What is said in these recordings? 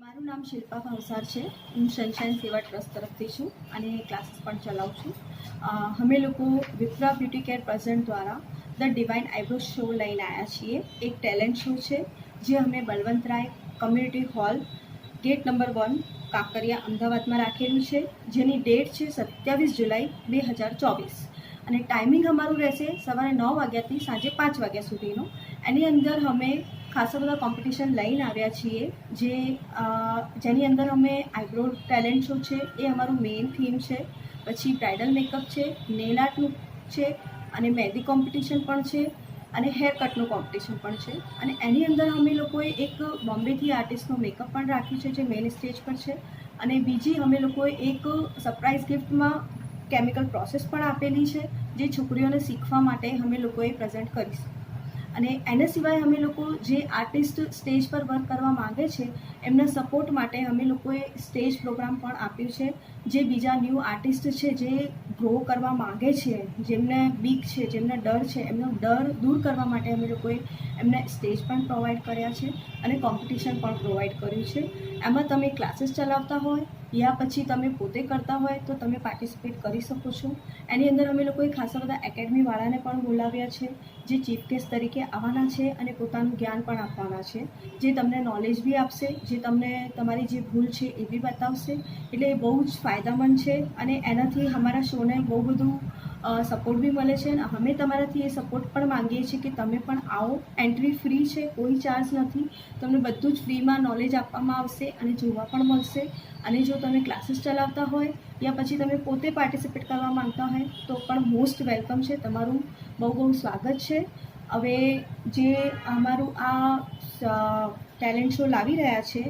મારું નામ શિલ્પા ભાવસાર છે. હું સનશાઇન સેવા ટ્રસ્ટ તરફથી છું અને ક્લાસીસ પણ ચલાવું છું. અમે લોકો વિપ્રા બ્યુટી કેર પ્રેઝન્ટ દ્વારા ધ ડિવાઇન આઈબ્રો શો લઈને આવ્યા છીએ. એક ટેલેન્ટ શો છે, જે અમે Balwantrai community hall, gate number one, Kankaria, અમદાવાદમાં રાખેલું છે, જેની ડેટ છે સત્યાવીસ જુલાઈ બે હજાર ચોવીસ. અને ટાઈમિંગ અમારું રહેશે સવારે નવ વાગ્યાથી સાંજે પાંચ વાગ્યા સુધીનું. એની અંદર અમે ખાસા બધા કોમ્પિટિશન લઈને આવ્યા છીએ, જે જેની અંદર અમે આઈબ્રો ટેલેન્ટ શો છે, એ અમારું મેઇન થીમ છે. પછી બ્રાઇડલ મેકઅપ છે નેલ આર્ટનું છે, અને મહેંદી કોમ્પિટિશન પણ છે, અને હેર કટનું કોમ્પિટિશન પણ છે. અને એની અંદર અમે લોકોએ એક બોમ્બેથી આર્ટિસ્ટનો મેકઅપ પણ રાખ્યું છે, જે મેઇન સ્ટેજ પર છે. અને બીજી અમે લોકોએ એક સરપ્રાઇઝ ગિફ્ટમાં કેમિકલ પ્રોસેસ પણ આપેલી છે, જે છોકરીઓને શીખવા માટે અમે લોકોએ પ્રેઝન્ટ કરીશું. અને એના સિવાય અમે લોકો જે આર્ટિસ્ટ સ્ટેજ પર વર્ક કરવા માંગે છે, એમના સપોર્ટ માટે અમે લોકોએ સ્ટેજ પ્રોગ્રામ પણ આપ્યું છે. જે બીજા ન્યૂ આર્ટિસ્ટ છે જે ગ્રો કરવા માંગે છે, જેમને બીક છે, જેમને ડર છે, એમનો ડર દૂર કરવા માટે અમે લોકોએ એમને સ્ટેજ પણ પ્રોવાઈડ કર્યા છે અને કોમ્પિટિશન પણ પ્રોવાઈડ કર્યું છે. એમાં તમે ક્લાસીસ ચલાવતા હોય યા પછી તમે પોતે કરતા હોય તો તમે પાર્ટિસિપેટ કરી શકો છો. એની અંદર અમે લોકોએ ખાસા બધા એકેડમીવાળાને પણ બોલાવ્યા છે, જે ચીફ ગેસ્ટ તરીકે આવવાના છે અને પોતાનું જ્ઞાન પણ આપવાના છે. જે તમને નોલેજ બી આપશે, જે તમને તમારી જે ભૂલ છે એ બી બતાવશે. એટલે એ બહુ જ ફાયદામંદ છે અને એનાથી અમારા શોને બહુ બધું સપોર્ટ બી મળે છે અને અમે તમારાથી એ સપોર્ટ પણ માંગીએ છીએ કે તમે પણ આવો. એન્ટ્રી ફ્રી છે, કોઈ ચાર્જ નથી. તમને બધું જ ફ્રીમાં નોલેજ આપવામાં આવશે અને જોવા પણ મળશે. અને જો તમે ક્લાસીસ ચલાવતા હોય યા પછી તમે પોતે પાર્ટિસિપેટ કરવા માંગતા હોય તો પણ મોસ્ટ વેલકમ છે. તમારું બહુ બહુ સ્વાગત છે. હવે જે અમારું આ ટેલેન્ટ શો લાવી રહ્યા છે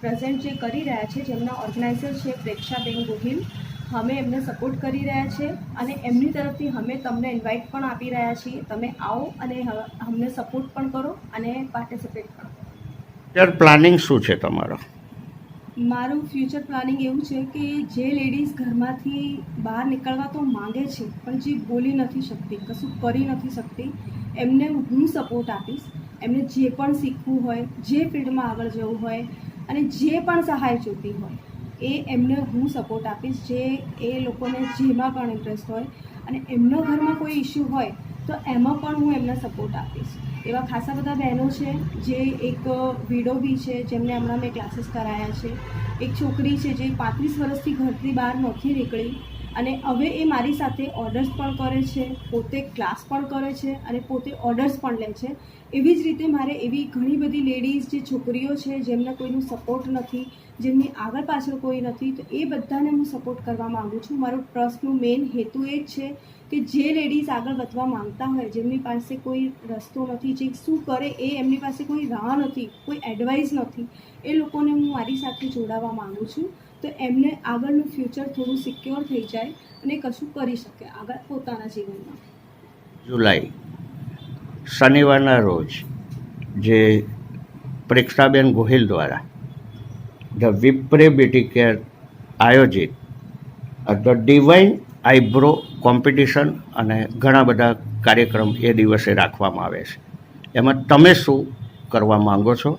પ્રેઝન્ટ જે કરી રહ્યા છે, જેમના ઓર્ગેનાઇઝર છે પ્રેક્ષાબેન ગોહિલ અમે એમને સપોર્ટ કરી રહ્યા છીએ અને એમની તરફથી અમે તમને ઇન્વાઇટ પણ આપી રહ્યા છીએ. તમે આવો અને અમને સપોર્ટ પણ કરો અને પાર્ટિસિપેટ કરો. અત્યારે પ્લાનિંગ શું છે તમારો? મારું ફ્યુચર પ્લાનિંગ એવું છે કે જે લેડીઝ ઘરમાંથી બહાર નીકળવા તો માંગે છે પણ જે બોલી નથી શકતી કશું કરી નથી શકતી એમને હું સપોર્ટ આપીશ. એમને જે પણ શીખવું હોય જે ફિલ્ડમાં આગળ જવું હોય અને જે પણ સહાય જોતી હોય એ એમને હું સપોર્ટ આપીશ જે એ લોકોને જેમાં પણ ઇન્ટરેસ્ટ હોય અને એમના ઘરમાં કોઈ ઇશ્યુ હોય તો એમાં પણ હું એમને સપોર્ટ આપીશ. એવા ખાસા બધા બહેનો છે જે એક વિડો બી છે, જેમને હમણાં મેં ક્લાસીસ કરાયા છે. એક છોકરી છે જે પાંત્રીસ વર્ષથી ઘરથી બહાર નથી નીકળી અને હવે એ મારી સાથે ઓર્ડર્સ પણ કરે છે, પોતે ક્લાસ પણ કરે છે અને પોતે ઓર્ડર્સ પણ લે છે. એવી જ રીતે મારે એવી ઘણી બધી લેડીઝ જે છોકરીઓ છે, જેમને કોઈનું સપોર્ટ નથી, જેમની આગળ પાછળ કોઈ નથી, તો એ બધાને હું સપોર્ટ કરવા માગું છું. મારો ટ્રસ્ટનું મેઇન હેતુ એ જ છે કે જે લેડીઝ આગળ વધવા માંગતા હોય, જેમની પાસે કોઈ રસ્તો નથી, જે શું કરે એ એમની પાસે કોઈ રાહ નથી, કોઈ એડવાઇસ નથી, એ લોકોને હું મારી સાથે જોડાવા માગું છું. તો એમને આગળનું ફ્યુચર થોડું સિક્યોર થઈ જાય અને કશું કરી શકે આગળ પોતાના જીવનમાં. જુલાઈ, શનિવારના રોજ જે પ્રેક્ષાબેન ગોહિલ દ્વારા ધ વિપ્રે બ્યુટી કેર આયોજિત ધ ડિવાઇન આઈબ્રો કોમ્પિટિશન અને ઘણા બધા કાર્યક્રમ એ દિવસે રાખવામાં આવે છે. એમાં તમે શું કરવા માંગો છો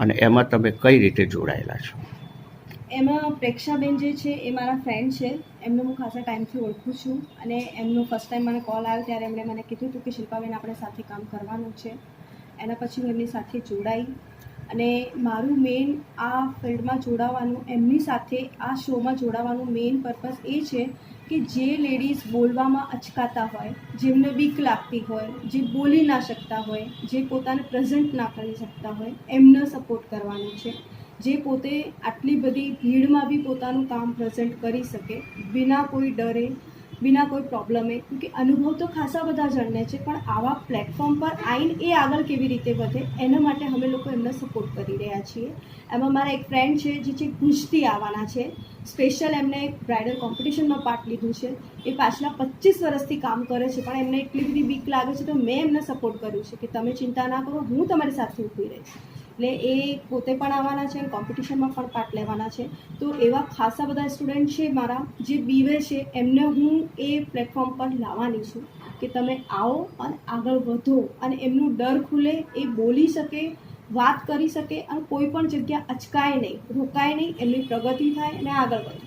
અને એમાં તમે કઈ રીતે જોડાયેલા છો? એમાં પ્રેક્ષાબેન જે છે એ મારા ફ્રેન્ડ છે. એમને હું ખાસા ટાઈમથી ઓળખું છું અને એમનો ફર્સ્ટ ટાઈમ મને કોલ આવ્યો ત્યારે એમણે મને કીધું હતું કે શિલ્પાબેન આપણે સાથે કામ કરવાનું છે. એના પછી હું એમની સાથે જોડાઈ અને મારું મેઇન આ ફિલ્ડમાં જોડાવાનું, એમની સાથે આ શોમાં જોડાવાનું મેઇન પર્પઝ એ છે કે જે લેડીઝ બોલવામાં અચકાતા હોય, જેમને બીક લાગતી હોય, જે બોલી ના શકતા હોય, જે પોતાને પ્રેઝન્ટ ના કરી શકતા હોય, એમને સપોર્ટ કરવાનું છે. જે પોતે આટલી બધી ભીડમાં બી પોતાનું કામ પ્રેઝન્ટ કરી શકે બિના કોઈ ડરે બિના કોઈ પ્રોબ્લમે કે અનુભવ તો ખાસા બધા જણને છે, પણ આવા પ્લેટફોર્મ પર આવીને એ આગળ કેવી રીતે વધે, એના માટે અમે લોકો એમને સપોર્ટ કરી રહ્યા છીએ. એમાં મારા એક ફ્રેન્ડ છે, જે છે ભુજથી આવવાના છે. સ્પેશિયલ એમને એક બ્રાઇડલ કોમ્પિટિશનમાં પાર્ટ લીધું છે. એ પાછલા પચીસ વર્ષથી કામ કરે છે, પણ એમને એટલી બધી બીક લાગે છે, તો મેં એમને સપોર્ટ કર્યું છે કે તમે ચિંતા ના કરો, હું તમારી સાથે ઊભી રહીશ. એટલે એ પોતે પણ આવવાના છે કોમ્પિટિશનમાં પણ પાર્ટ લેવાના છે. તો એવા ખાસા બધા સ્ટુડન્ટ છે મારા, જે બીવે છે, એમને હું એ પ્લેટફોર્મ પર લાવવાની છું કે તમે આવો અને આગળ વધો અને એમનું ડર ખુલે, એ બોલી શકે, વાત કરી શકે અને કોઈ પણ જગ્યા અચકાય નહીં, રોકાય નહીં, એમની પ્રગતિ થાય અને આગળ વધે.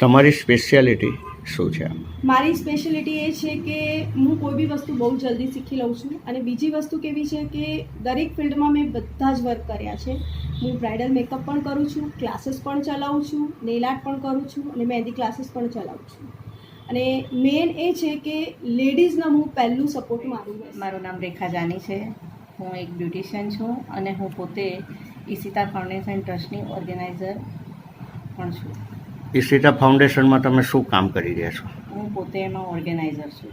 તમારી સ્પેશિયાલિટી શું છે? મારી સ્પેશિયાલિટી એ છે કે હું કોઈ બી વસ્તુ બહુ જલ્દી શીખી લઉં છું અને બીજી વસ્તુ કેવી છે કે દરેક ફિલ્ડમાં મેં બધા જ વર્ક કર્યા છે. હું બ્રાઇડલ મેકઅપ પણ કરું છું ક્લાસીસ પણ ચલાવું છું નેલ આર્ટ પણ કરું છું અને મહેંદી ક્લાસીસ પણ ચલાવું છું. અને મેન એ છે કે લેડીઝના હું પહેલું સપોર્ટ મારું મારું નામ રેખા જાની છે. હું એક બ્યુટિશિયન છું અને હું પોતે ઈશિતા ફાઉન્ડેશન ટ્રસ્ટની ઓર્ગેનાઇઝર પણ છું. ઈશિતા ફાઉન્ડેશનમાં તમે શું કામ કરી રહ્યા છો? હું પોતે એમાં ઓર્ગેનાઇઝર છું.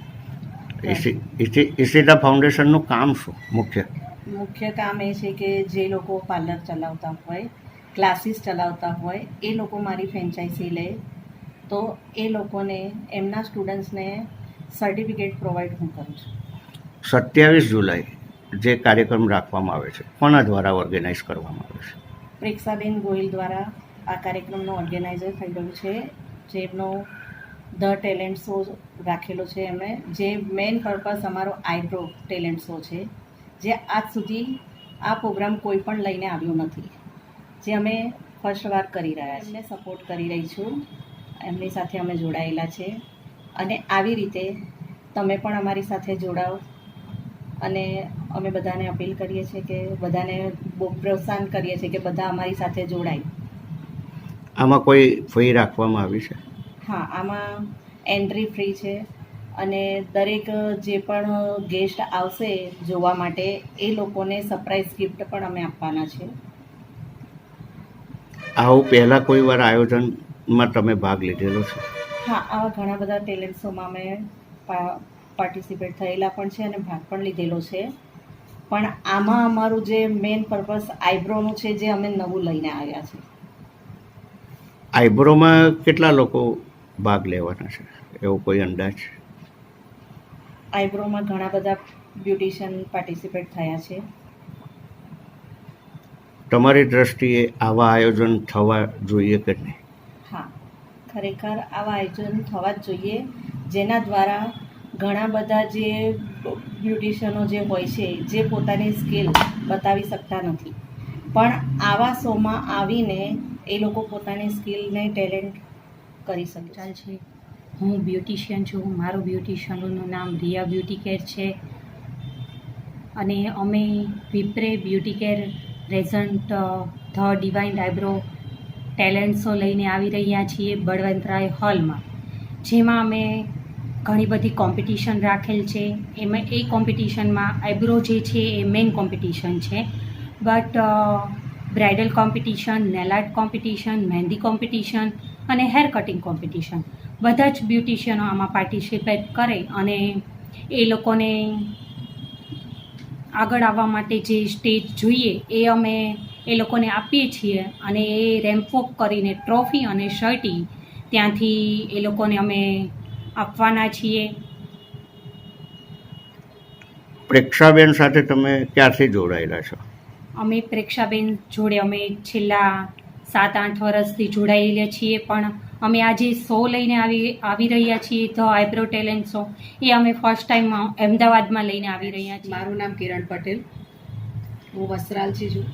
ઈશી- ઈશી- ઈશિતા ફાઉન્ડેશનનું કામ શું મુખ્ય? મુખ્ય કામ એ છે કે જે લોકો પાર્લર ચલાવતા હોય ક્લાસીસ ચલાવતા હોય એ લોકો મારી ફ્રેન્ચાઇઝી લે. તો એ લોકોને એમના સ્ટુડન્ટ્સને સર્ટિફિકેટ પ્રોવાઈડ હું કરું છું. સત્યાવીસ જુલાઈ જે કાર્યક્રમ રાખવામાં આવે છે કોના દ્વારા ઓર્ગેનાઇઝ કરવામાં આવે છે? પ્રેક્ષાબેન ગોહિલ દ્વારા આ કાર્યક્રમનું ઓર્ગેનાઇઝર થઈ રહ્યું છે, જેમનો ધ ટેલેન્ટ શો રાખેલો છે એમણે, જે મેઇન પર્પઝ અમારો આઈબ્રો ટેલેન્ટ શો છે, જે આજ સુધી આ પ્રોગ્રામ કોઈ પણ લઈને આવ્યો નથી, જે અમે ફર્સ્ટ વાર કરી રહ્યા છીએ, સપોર્ટ કરી રહી છું, એમની સાથે અમે જોડાયેલા છે, અને આવી રીતે તમે પણ અમારી સાથે જોડાઓ, અને અમે બધાને અપીલ કરીએ છીએ કે બધાને બહુ પ્રોત્સાહન કરીએ છીએ કે બધા અમારી સાથે જોડાય. આમાં કોઈ ફી રાખવામાં આવી છે? હા આમાં એન્ટ્રી ફ્રી છે અને દરેક જે પણ ગેસ્ટ આવશે જોવા માટે એ લોકોને સરપ્રાઈઝ ગિફ્ટ પણ અમે આપવાના છે. આવું પહેલાં કોઈ વાર આયોજનમાં તમે ભાગ લીધેલો છે? હા આવા ઘણા બધા ટેલેન્ટ શોમાં અમે પાર્ટિસિપેટ થયેલા પણ છે અને ભાગ પણ લીધેલો છે. પણ આમાં અમારું જે મેઇન પર્પસ આઈબ્રોનું છે જે અમે નવું લઈને આવ્યા છે. આઈબ્રોમાં કેટલા લોકો ભાગ લેવાના છે? એવો કોઈ અંદાજ? આઈબ્રોમાં ઘણા બધા બ્યુટિશિયન પાર્ટિસિપેટ થયા છે. તમારી દ્રષ્ટિએ આવા આયોજન થવા જોઈએ કે નહીં? હા ખરેખર આવા આયોજન થવા જ જોઈએ. જેના દ્વારા ઘણા બધા જે બ્યુટિશિયનો જે હોય છે જે પોતાની સ્કિલ બતાવી શકતા નથી. પણ આવા શોમાં આવીને એ લોકો પોતાની સ્કિલને ટેલેન્ટ કરી શકે ચાલ છે હું બ્યુટિશિયન છું, મારું બ્યુટિશિયનનું નામ રિયા બ્યુટી કેર છે. અને અમે Vipre beauty care present the divine eyebrow talent show લઈને આવી રહ્યા છીએ બળવંતરાય હોલમાં, જેમાં અમે ઘણી બધી કોમ્પિટિશન રાખેલ છે. એમાં એ કોમ્પિટિશનમાં આઈબ્રો જે છે એ મેઇન કોમ્પિટિશન છે. But bridal competition nail art competition, mehndi competition અને હેર કટિંગ કોમ્પિટિશન. બધા જ બ્યુટિશિયનો આમાં પાર્ટિસિપેટ કરે અને એ લોકોને આગળ આવવા માટે જે સ્ટેજ જોઈએ એ અમે એ લોકોને આપીએ છીએ અને એ રેમ્પવોક કરીને ટ્રોફી અને શર્ટી ત્યાંથી એ લોકોને અમે આપવાના છીએ. પ્રેક્ષાબેન સાથે તમે ક્યારથી જોડાયેલા છો? અમે પ્રેક્ષાબેન જોડે અમે છેલ્લા સાત આઠ વર્ષથી જોડાયેલા છીએ પણ અમે આજે શો લઈને આવી આવી રહ્યા છીએ ધ આઈબ્રો ટેલેન્ટ શો. એ અમે ફર્સ્ટ ટાઈમ અમદાવાદમાં લઈને આવી રહ્યા છીએ. મારું નામ કિરણ પટેલ. હું વસ્ત્રાલથી છું.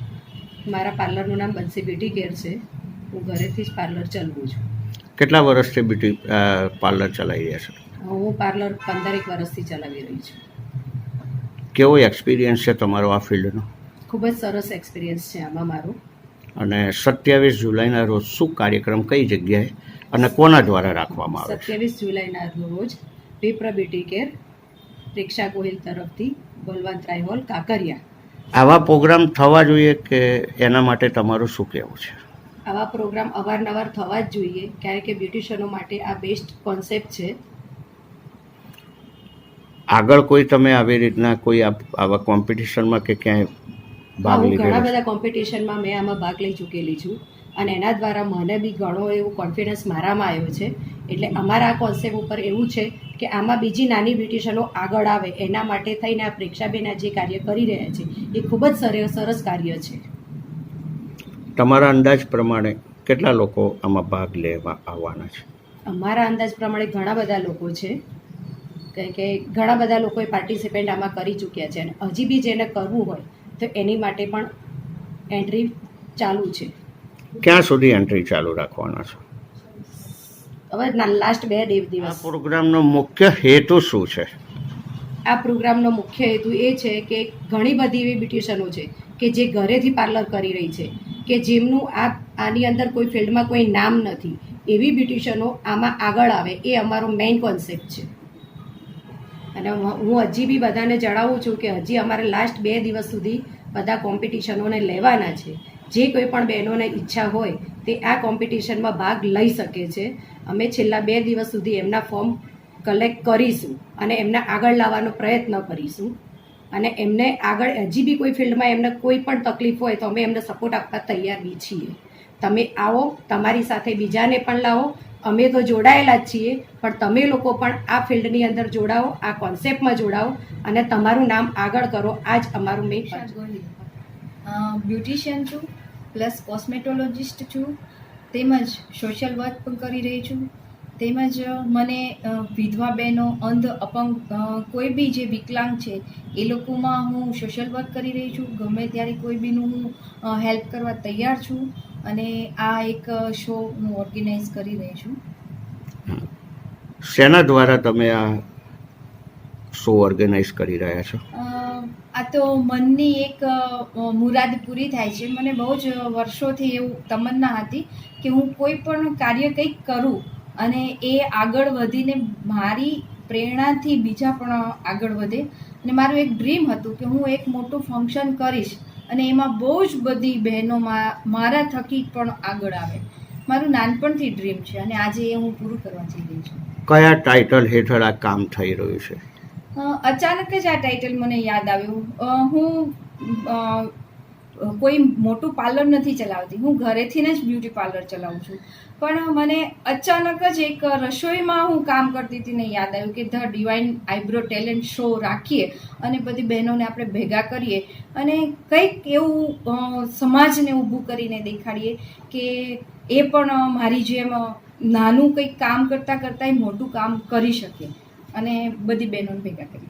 મારા પાર્લરનું નામ બંસી બ્યુટી કેર છે. હું ઘરેથી જ પાર્લર ચલાવું છું. કેટલા વર્ષથી બ્યુટી પાર્લર ચલાવી રહ્યા છો? હું પાર્લર પંદરેક વર્ષથી ચલાવી રહી છું. કેવો એક્સપિરિયન્સ છે તમારો આ ફિલ્ડનો ખૂબ જ સરસ એક્સપિરિયન્સ છે આમાં મારો. અને સત્યાવીસ જુલાઈના રોજ શું કાર્યક્રમ કઈ જગ્યાએ અને કોના દ્વારા રાખવામાં આવે સત્યાવીસ જુલાઈના રોજ વિપ્ર બ્યુટી કેર પ્રેક્ષા ગોહિલ તરફથી બલવંતરાય હોલ કાંકરિયા. આવા પ્રોગ્રામ થવા જોઈએ કે એના માટે તમારું શું કહેવું છે? આવા પ્રોગ્રામ અવારનવાર થવા જ જોઈએ કારણ કે બ્યુટિશિયનો માટે આ બેસ્ટ કોન્સેપ્ટ છે. આગળ કોઈ તમે આવી રીતના કોઈ આવા કોમ્પિટિશનમાં કે ક્યાંય ભાગ લીધો ઘણા બધા કોમ્પિટિશનમાં મેં આમાં ભાગ લઈ ચૂકેલી છું. અને એના દ્વારા મને બી ઘણો એવો કોન્ફિડન્સ મારામાં આવ્યો છે. એટલે અમારા આ કોન્સેપ્ટ ઉપર એવું છે કે આમાં બીજી નાની બ્યુટિશનો આગળ આવે એના માટે થઈને આ પ્રેક્ષાબેન આ જે કાર્ય કરી રહ્યા છે એ ખૂબ જ સરસ સરસ કાર્ય છે. તમારા અંદાજ પ્રમાણે કેટલા લોકો આમાં ભાગ લેવા આવવાના છે? અમારા અંદાજ પ્રમાણે ઘણા બધા લોકો છે. કે ઘણા બધા લોકોએ પાર્ટિસિપેન્ટ આમાં કરી ચૂક્યા છે. અને હજી બી જેને કરવું હોય તો એની માટે પણ એન્ટ્રી ચાલુ છે. ક્યાં સુધી એન્ટ્રી ચાલુ રાખવાના છો? હવે લાસ્ટ બે આ દિવસ. પ્રોગ્રામનો મુખ્ય હેતુ શું છે? આ પ્રોગ્રામનો મુખ્ય હેતુ એ છે કે ઘણી બધી એવી બ્યુટિશનો છે કે જે ઘરેથી પાર્લર કરી રહી છે કે જેમનું આ આની અંદર કોઈ ફિલ્ડમાં કોઈ નામ નથી એવી બ્યુટિશનો આમાં આગળ આવે એ અમારો મેઇન કોન્સેપ્ટ છે. અને હું હજી બી બધાને જણાવું છું કે હજી અમારે લાસ્ટ બે દિવસ સુધી બધા કોમ્પિટિશનોને લેવાના છે. જે કોઈ પણ બહેનોને ઈચ્છા હોય તે આ કોમ્પિટિશનમાં ભાગ લઈ શકે છે. અમે છેલ્લા બે દિવસ સુધી એમના ફોર્મ કલેક્ટ કરીશું અને એમને આગળ લાવવાનો પ્રયત્ન કરીશું. અને એમને આગળ હજી બી કોઈ ફિલ્ડમાં એમને કોઈ પણ તકલીફ હોય તો અમે એમને સપોર્ટ આપવા તૈયાર બી છીએ. તમે આવો, તમારી સાથે બીજાને પણ લાવો અમે તો જોડાયેલા જ છીએ, પણ તમે લોકો પણ આ ફિલ્ડની અંદર જોડાઓ, આ કોન્સેપ્ટમાં જોડાઓ અને તમારું નામ આગળ કરો. આ જ અમારું મેઇન બ્યુટિશિયન છું, પ્લસ કોસ્મેટોલોજિસ્ટ છું, તેમજ સોશિયલ વર્ક પણ કરી રહી છું. તેમજ મને વિધવા બહેનો, અંધ, અપંગ કોઈ બી જે વિકલાંગ છે, એ લોકોમાં હું સોશિયલ વર્ક કરી રહી છું. ગમે ત્યારે કોઈ બીનું હું હેલ્પ કરવા તૈયાર છું. અને આ એક શો હું ઓર્ગેનાઇઝ કરી રહી છું. શેના દ્વારા તમે આ શો ઓર્ગેનાઇઝ કરી રહ્યા છો? આ તો મનની એક મુરાદ પૂરી થાય છે. મને બહુ જ વર્ષોથી એવું તમન્ના હતી કે હું કોઈ પણ કાર્ય કંઈક કરું અને એ આગળ વધીને મારી પ્રેરણાથી બીજા પણ આગળ વધે. અને મારું એક ડ્રીમ હતું કે હું એક મોટું ફંક્શન કરીશ અને એમાં બહુ જ બધી બહેનોમાં મારા થકી પણ આગળ આવે. મારું નાનપણથી ડ્રીમ છે અને આજે એ હું પૂરું કરવા જઈ રહી છું. કયા ટાઇટલ હેઠળ આ કામ થઈ રહ્યું છે? અચાનક જ આ ટાઇટલ મને યાદ આવ્યું. હું કોઈ મોટું પાર્લર નથી ચલાવતી. હું ઘરેથી જ બ્યુટી પાર્લર ચલાવું છું. પણ મને અચાનક જ એક રસોઈમાં હું કામ કરતી હતી ને યાદ આવ્યું કે the divine eyebrow talent show રાખીએ અને બધી બહેનોને આપણે ભેગા કરીએ અને કંઈક એવું સમાજને ઊભું કરીને દેખાડીએ કે એ પણ મારી જેમ નાનું કંઈક કામ કરતાં કરતાં મોટું કામ કરી શકે અને બધી બહેનોને ભેગા કરીએ.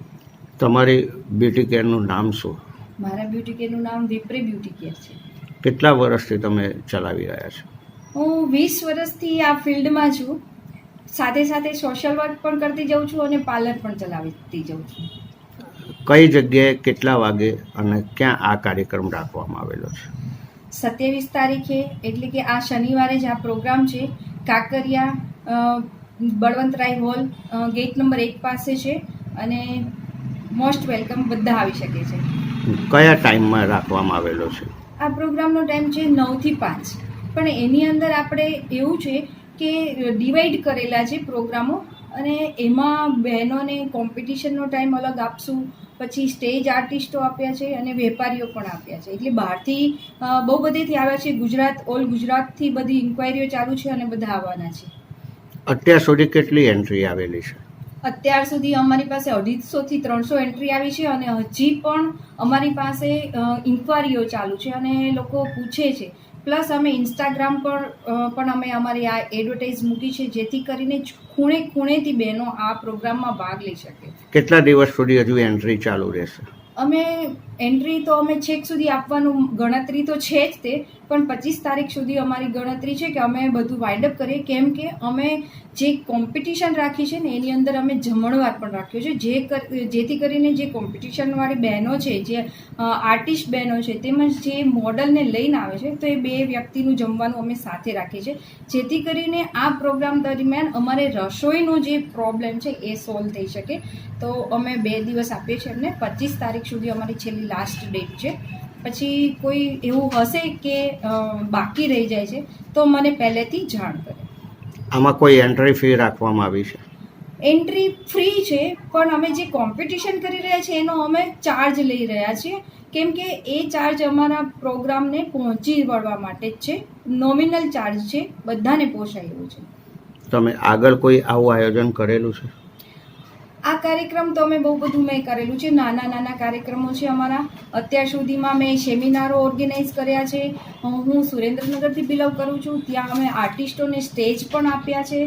તમારી બ્યુટી કેરનું નામ શું? મારા બ્યુટી કેરનું નામ વિપ્રે બ્યુટી કેર છે. કેટલા વર્ષથી તમે ચલાવી રહ્યા છો? હું વીસ વર્ષથી આ ફિલ્ડમાં છું. સાથે સાથે સોશિયલ વર્ક પણ કરતી જાઉં છું અને પાર્લર પણ ચલાવતી જાઉં છું. કઈ જગ્યાએ કેટલા વાગે અને ક્યાં આ કાર્યક્રમ રાખવામાં આવેલો છે? સત્યાવીસ તારીખે એટલે કે આ શનિવારે જ આ પ્રોગ્રામ છે. Kankaria Balwantrai hall gate number એક પાસે છે અને મોસ્ટ વેલકમ બધા આવી શકે છે. કયા ટાઈમમાં રાખવામાં આવેલો છે? આ પ્રોગ્રામનો ટાઈમ છે નવથી પાંચ. પણ એની અંદર આપણે એવું છે કે ડિવાઈડ કરેલા છે પ્રોગ્રામો અને એમાં બહેનોને કોમ્પિટિશનનો ટાઈમ અલગ આપશું પછી સ્ટેજ આર્ટિસ્ટો આપ્યા છે અને વેપારીઓ પણ આપ્યા છે. એટલે બહારથી બહુ બધેથી આવ્યા છે. ગુજરાત ઓલ ગુજરાતથી બધી ઇન્ક્વાયરીઓ ચાલુ છે અને બધા આવવાના છે. અત્યાર સુધી કેટલી એન્ટ્રી આવેલી છે? અત્યાર સુધી અમારી પાસે અઢીસોથી ત્રણસો એન્ટ્રી આવી છે અને હજી પણ અમારી પાસે ઇન્ક્વાયરીઓ ચાલુ છે અને લોકો પૂછે છે. પ્લસ અમે ઇન્સ્ટાગ્રામ પર પણ અમે અમારી આ એડવર્ટાઇઝ મૂકી છે જેથી કરીને ખૂણે ખૂણેથી બહેનો આ પ્રોગ્રામમાં ભાગ લઈ શકે. કેટલા દિવસ સુધી હજુ એન્ટ્રી ચાલુ રહેશે? અમે એન્ટ્રી તો અમે છેક સુધી આપવાનું, ગણતરી તો છે જ તે, પણ પચીસ તારીખ સુધી અમારી ગણતરી છે કે અમે બધું વાઇન્ડ અપ કરીએ. કેમ કે અમે જે કોમ્પિટિશન રાખી છે ને, એની અંદર અમે જમણવાર પણ રાખ્યો છે. જે જેથી કરીને જે કોમ્પિટિશનવાળી બહેનો છે, જે આર્ટિસ્ટ બહેનો છે, તેમજ જે મોડલને લઈને આવે છે, તો એ બે વ્યક્તિનું જમવાનું અમે સાથે રાખીએ છીએ. જેથી કરીને આ પ્રોગ્રામ દરમિયાન અમારે રસોઈનો જે પ્રોબ્લેમ છે, એ સોલ્વ થઈ શકે. તો અમે બે દિવસ આપીએ છીએ એમને. પચીસ તારીખ સુધી અમારી છેલ્લી લાસ્ટ ડેટ છે. પછી કોઈ એવું હશે કે બાકી રહી જાય છે તો મને પહેલેથી જાણ કરે. આમાં કોઈ એન્ટ્રી ફી રાખવામાં આવી છે? એન્ટ્રી ફ્રી છે પણ અમે જે કોમ્પિટિશન કરી રહ્યા છીએ એનો અમે ચાર્જ લઈ રહ્યા છીએ. કેમ કે એ ચાર્જ અમારા પ્રોગ્રામને પહોંચી વળવા માટે જ છે. નોમિનલ ચાર્જ છે બધાને પોસાય એવું છે. તમે આગળ કોઈ આવું આયોજન કરેલું છે? આ કાર્યક્રમ તો અમે બહુ બધું મેં કરેલું છે. નાના નાના કાર્યક્રમો છે અમારા. અત્યાર સુધીમાં મેં સેમિનારો ઓર્ગેનાઇઝ કર્યા છે. હું સુરેન્દ્રનગરથી બિલોંગ કરું છું. ત્યાં અમે આર્ટિસ્ટોને સ્ટેજ પણ આપ્યા છે.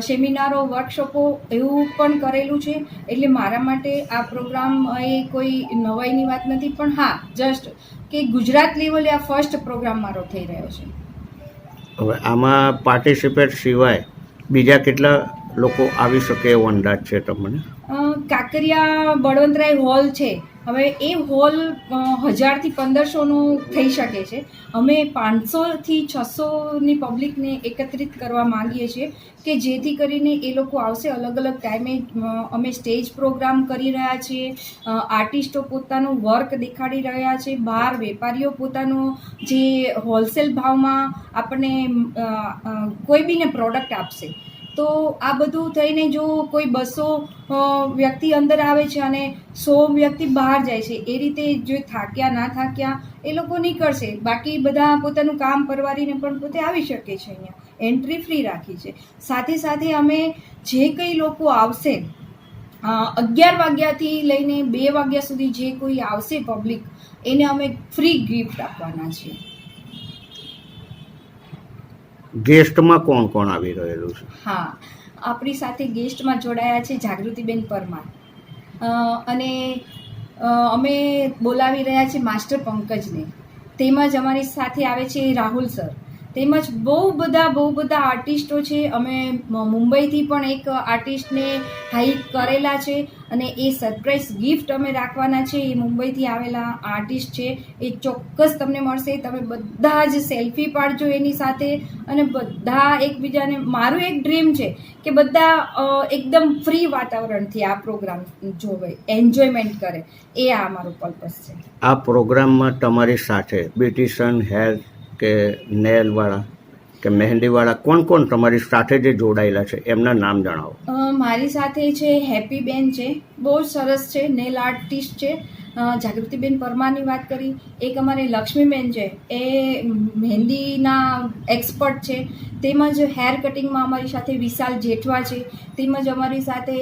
સેમિનારો, વર્કશોપો એવું પણ કરેલું છે. એટલે મારા માટે આ પ્રોગ્રામ એ કોઈ નવાઈની વાત નથી. પણ હા જસ્ટ કે ગુજરાત લેવલે આ ફર્સ્ટ પ્રોગ્રામ મારો થઈ રહ્યો છે. હવે આમાં પાર્ટિસિપેટ સિવાય બીજા કેટલા લોકો આવી શકે એવો અંદાજ છે તમને? કાંકરિયા બળવંતરાય હોલ છે. હવે એ હોલ હજારથી પંદરસોનું થઈ શકે છે. અમે પાંચસોથી છસોની પબ્લિકને એકત્રિત કરવા માંગીએ છીએ કે જેથી કરીને એ લોકો આવશે અલગ અલગ ટાઈમે અમે સ્ટેજ પ્રોગ્રામ કરી રહ્યા છીએ. આર્ટિસ્ટો પોતાનું વર્ક દેખાડી રહ્યા છે. બહાર વેપારીઓ પોતાનો જે હોલસેલ ભાવમાં આપણને કોઈ બીને પ્રોડક્ટ આપશે. તો આ બધું થઈને જો કોઈ બસો વ્યક્તિ અંદર આવે છે અને સો વ્યક્તિ બહાર જાય છે, એ રીતે જો થાક્યા, ના થાક્યા, એ લોકો નીકળશે. બાકી બધા પોતાનું કામ પરવારીને પણ પોતે આવી શકે છે અહીંયા. એન્ટ્રી ફ્રી રાખી છે. સાથે સાથે અમે જે કંઈ લોકો આવશે અગિયાર વાગ્યાથી લઈને બે વાગ્યા સુધી જે કોઈ આવશે પબ્લિક એને અમે ફ્રી ગિફ્ટ આપવાના છીએ. ગેસ્ટમાં કોણ કોણ આવી રહેલું છે? હા, આપણી સાથે ગેસ્ટમાં જોડાયા છે જાગૃતિબેન પરમાર. અને અમે બોલાવી રહ્યા છીએ માસ્ટર પંકજને. તેમજ અમારી સાથે આવે છે રાહુલ સર. તેમજ બહુ બધા બહુ બધા આર્ટિસ્ટો છે. અમે મુંબઈથી પણ એક આર્ટિસ્ટને હાઈક કરેલા છે અને એ સરપ્રાઈઝ ગિફ્ટ અમે રાખવાના છે. એ મુંબઈથી આવેલા આર્ટિસ્ટ છે. એ ચોક્કસ તમને મળશે. તમે બધા જ સેલ્ફી પાડજો એની સાથે અને બધા એકબીજાને, મારું એક ડ્રીમ છે કે બધા એકદમ ફ્રી વાતાવરણથી આ પ્રોગ્રામ જોવે એન્જોયમેન્ટ કરે. એ આ અમારો પર્પઝ છે. આ પ્રોગ્રામમાં તમારી સાથે બ્યુટિશિયન હેર કે નેલવાળા, કે મહેંદીવાળા કોણ કોણ તમારી સાથે જે જોડાયેલા છે? એમના નામ જણાવો. મારી સાથે છે હેપી બેન છે. બહુ જ સરસ છે, નેલ આર્ટિસ્ટ છે. જાગૃતિબેન પરમારની વાત કરી. એક અમારે લક્ષ્મીબેન છે. એ મહેંદીના એક્સપર્ટ છે. તેમજ હેર કટિંગમાં અમારી સાથે વિશાલ જેઠવા છે. તેમજ અમારી સાથે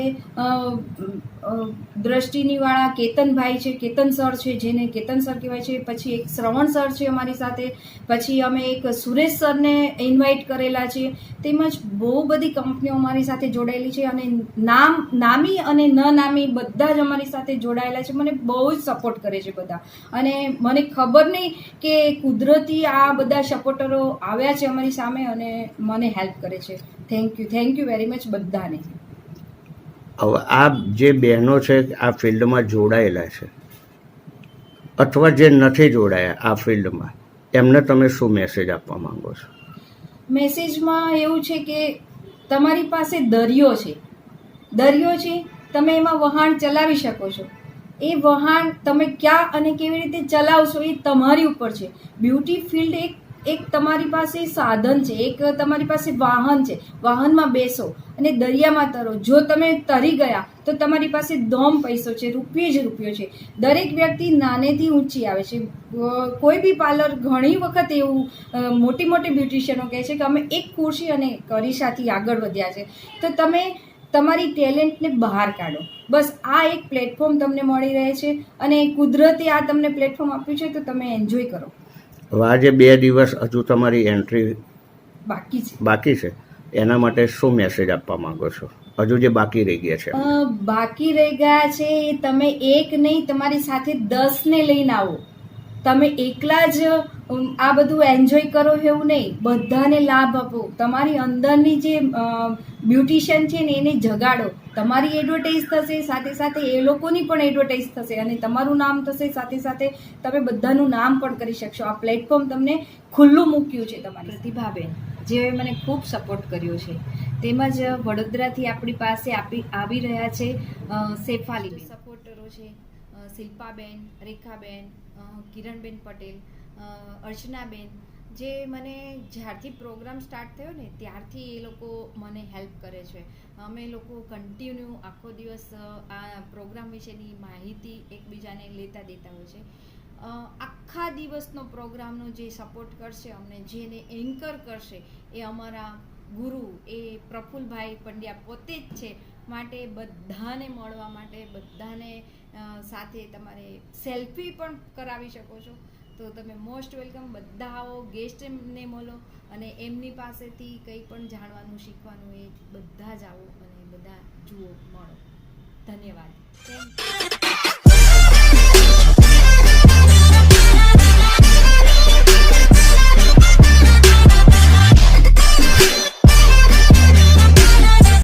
દ્રષ્ટિનીવાળા કેતનભાઈ છે, કેતન સર છે, જેને કેતન સર કહેવાય છે, પછી એક શ્રવણ સર છે અમારી સાથે, પછી અમે એક સુરેશ સરને ઇન્વાઇટ કરેલા છે. તેમજ બહુ બધી કંપનીઓ અમારી સાથે જોડાયેલી છે અને નામ, નામી અને ન નામી બધા જ અમારી સાથે જોડાયેલા છે. મને બહુ જ સપોર્ટ કરે છે બધા. અને મને ખબર નહીં કે કુદરતી આ બધા સપોર્ટરો આવ્યા છે અમારી સામે અને મને હેલ્પ કરે છે. Thank you thank you very much બધાને. હવે આ જે બહેનો છે, આ ફિલ્ડમાં જોડાયેલા છે. અથવા જે નથી જોડાયા આ ફિલ્ડમાં, એમને તમે શું મેસેજ આપવા માંગો છો? મેસેજમાં એવું છે કે તમારી પાસે દરિયો છે. દરિયો છે, તમે એમાં વહાણ ચલાવી શકો છો. એ વહાણ તમે ક્યાં અને કેવી રીતે ચલાવશો એ તમારી ઉપર છે. બ્યુટી ફિલ્ડ એક એક તમારી પાસે સાધન છે, એક તમારી પાસે વાહન છે, વાહનમાં બેસો અને દરિયામાં તરો. જો તમે તરી ગયા, તો તમારી પાસે દોમ પૈસો છે, રૂપિયો જ રૂપિયો છે. દરેક વ્યક્તિ નાનેથી ઊંચી આવે છે. કોઈ બી પાર્લર ઘણી વખત એવું મોટી મોટી બ્યુટિશિયનો કહે છે કે અમે એક ખુરશી અને કરીશાથી આગળ વધ્યા છે. તો તમે તમારી ટેલેન્ટને બહાર કાઢો. બસ આ એક પ્લેટફોર્મ તમને મળી રહે છે અને કુદરતે આ તમને પ્લેટફોર્મ આપ્યું છે, તો તમે એન્જોય કરો. હવે આ બે દિવસ હજુ તમારી એન્ટ્રી બાકી છે. બાકી છે. એના માટે શું મેસેજ આપવા માંગો છો? હજુ જે બાકી રહી ગયા છે. બાકી રહી ગયા છે તમે એક નહીં તમારી સાથે દસને લઈને આવો. તમે એકલા જ આ બધું એન્જોય કરો એવું નહીં. બધાને લાભ આપો. તમારી અંદરની જે બ્યુટિશિયન છે ને એને જગાડો. તમારી એડવર્ટાઇઝ થશે સાથે સાથે એ લોકોની પણ એડવર્ટાઇઝ થશે અને તમારું નામ થશે સાથે સાથે તમે બધાનું નામ પણ કરી શકશો. આ પ્લેટફોર્મ તમને ખુલ્લું મૂક્યું છે તમારી. પ્રતિભાબેન જેઓએ મને ખૂબ સપોર્ટ કર્યો છે. તેમજ વડોદરાથી આપણી પાસે આપી આવી રહ્યા છે સેફાલી શેફાલી સપોર્ટરો છે શિલ્પાબેન રેખાબેન કિરણબેન પટેલ. અર્ચનાબેન, જે મને જ્યારથી પ્રોગ્રામ સ્ટાર્ટ થયો ને, ત્યારથી એ લોકો મને હેલ્પ કરે છે. અમે લોકો કન્ટિન્યુ આખો દિવસ આ પ્રોગ્રામ વિશેની માહિતી એકબીજાને લેતા દેતા હોય છે. આખા દિવસનો પ્રોગ્રામનો જે સપોર્ટ કરશે અમને, જેને એન્કર કરશે, એ અમારા ગુરુ, એ પ્રફુલભાઈ પંડ્યા પોતે જ છે, માટે બધાને મળવા માટે બધાને સાથે તમારે સેલ્ફી પણ કરાવી શકો છો. તો તમે મોસ્ટ વેલકમ બધા આવો, ગેસ્ટને મળો અને એમની પાસેથી કંઈ પણ જાણવાનું, શીખવાનું એ બધા જ આવો અને બધા જુઓ, મળો. ધન્યવાદ. થેન્ક